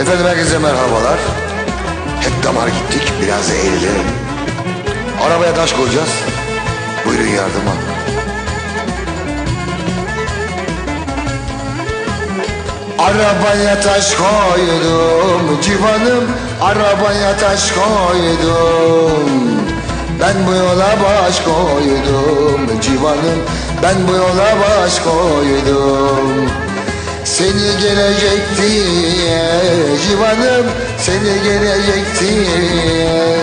Efendim herkese merhabalar. Hep damar gittik, biraz da. Arabaya taş koyacağız. Buyurun yardıma. Arabaya taş koydum civanım Arabaya taş koydum Ben bu yola baş koydum civanım Ben bu yola baş koydum Seni gelecek diye civanım Seni gelecek diye.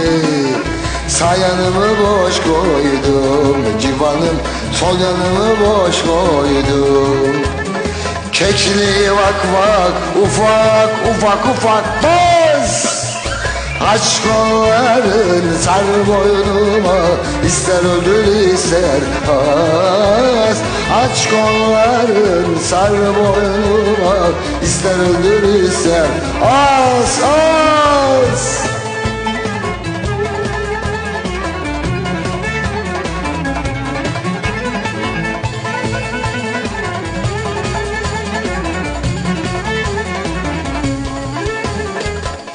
Sağ yanımı boş koydum civanım Sol yanımı boş koydum. Kekli vak vak ufak ufak ufak bas! Aç kolların sar boynuma ister öldür ister az Aç kolların sar boynuma ister öldür ister az az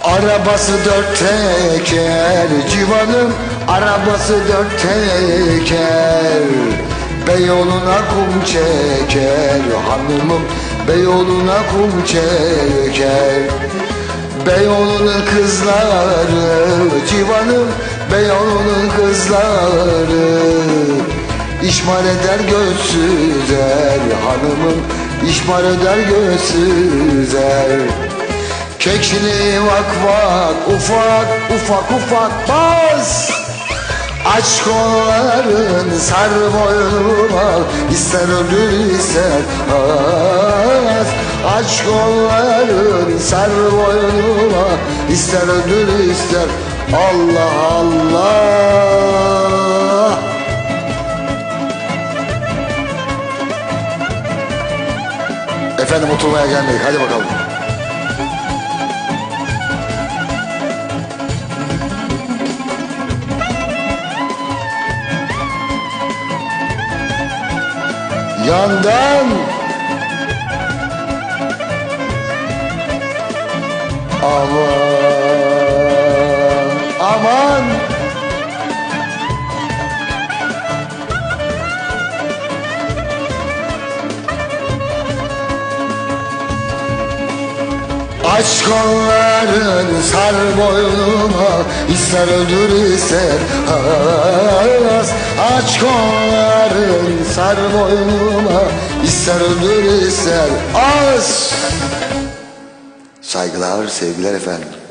Arabası dört teker civanım Arabası dört teker Beyoğlu'na kum çeker. Hanımım Beyoğlu'na kum çeker. Beyoğlu'nun kızları civanım Beyoğlu'nun kızları. İşmal eder gözsüzer hanımım İşmal eder gözsüzer Kekli vak vak ufak ufak ufak bas Aç kolların sar boynuma ister öldür ister az Aç kolların sar boynuma ister öldür ister Allah Allah. Efendim oturmaya gelmedik hadi bakalım Yandan Aman Aman. Aç kolların sar boynuma ister öldür ister az Aç kolların sar boynuma. İster öldür ister az Saygılar sevgiler efendim